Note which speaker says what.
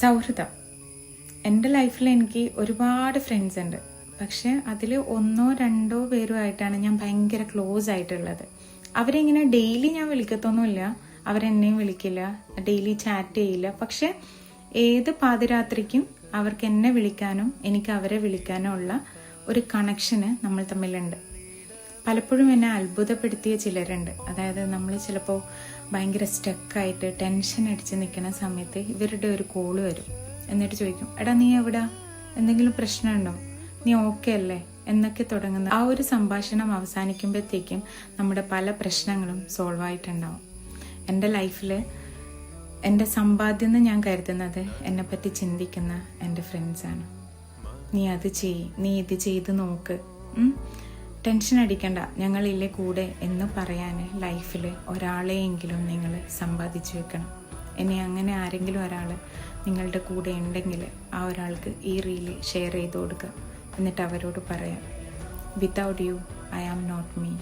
Speaker 1: സൗഹൃദം. എന്റെ ലൈഫിൽ എനിക്ക് ഒരുപാട് ഫ്രണ്ട്സ് ഉണ്ട്. പക്ഷെ അതിൽ ഒന്നോ രണ്ടോ പേരുമായിട്ടാണ് ഞാൻ ഭയങ്കര ക്ലോസ് ആയിട്ടുള്ളത്. അവരിങ്ങനെ ഡെയിലി ഞാൻ വിളിക്കത്തൊന്നുമില്ല. അവരെന്നെയും വിളിക്കില്ല. ഡെയിലി ചാറ്റ് ചെയ്യില്ല. പക്ഷെ ഏത് പാതിരാത്രിക്കും അവർക്ക് എന്നെ വിളിക്കാനും എനിക്ക് അവരെ വിളിക്കാനും ഉള്ള ഒരു കണക്ഷന് നമ്മൾ തമ്മിലുണ്ട്. പലപ്പോഴും എന്നെ അത്ഭുതപ്പെടുത്തിയ ചിലരുണ്ട്. അതായത് നമ്മൾ ചിലപ്പോൾ ഭയങ്കര സ്റ്റക്കായിട്ട് ടെൻഷൻ അടിച്ച് നിൽക്കുന്ന സമയത്ത് ഇവരുടെ ഒരു കോൾ വരും. എന്നിട്ട് ചോദിക്കും എടാ നീ എവിടാ? എന്തെങ്കിലും പ്രശ്നമുണ്ടോ? നീ ഓക്കെ അല്ലേ? എന്നൊക്കെ തുടങ്ങുന്ന ആ ഒരു സംഭാഷണം അവസാനിക്കുമ്പോഴത്തേക്കും നമ്മുടെ പല പ്രശ്നങ്ങളും സോൾവ് ആയിട്ടുണ്ടാവും. എന്റെ ലൈഫിൽ എന്റെ സമ്പാദ്യം എന്ന് ഞാൻ കരുതുന്നത് എന്നെപ്പറ്റി ചിന്തിക്കുന്ന എന്റെ ഫ്രണ്ട്സാണ് നീ അത് ചെയ് നീ ഇത് ചെയ്ത് നോക്ക്? ടെൻഷൻ അടിക്കണ്ട. ഞങ്ങളില്ലേ കൂടെ എന്ന് പറയാൻ ലൈഫിൽ ഒരാളെയെങ്കിലും നിങ്ങൾ സമ്പാദിച്ചു വെക്കണം. ഇനി അങ്ങനെ ആരെങ്കിലും ഒരാൾ നിങ്ങളുടെ കൂടെ ഉണ്ടെങ്കിൽ ആ ഒരാൾക്ക് ഈ റീൽ ഷെയർ ചെയ്ത് കൊടുക്കുക എന്നിട്ട് അവരോട് പറയാം without you I am not me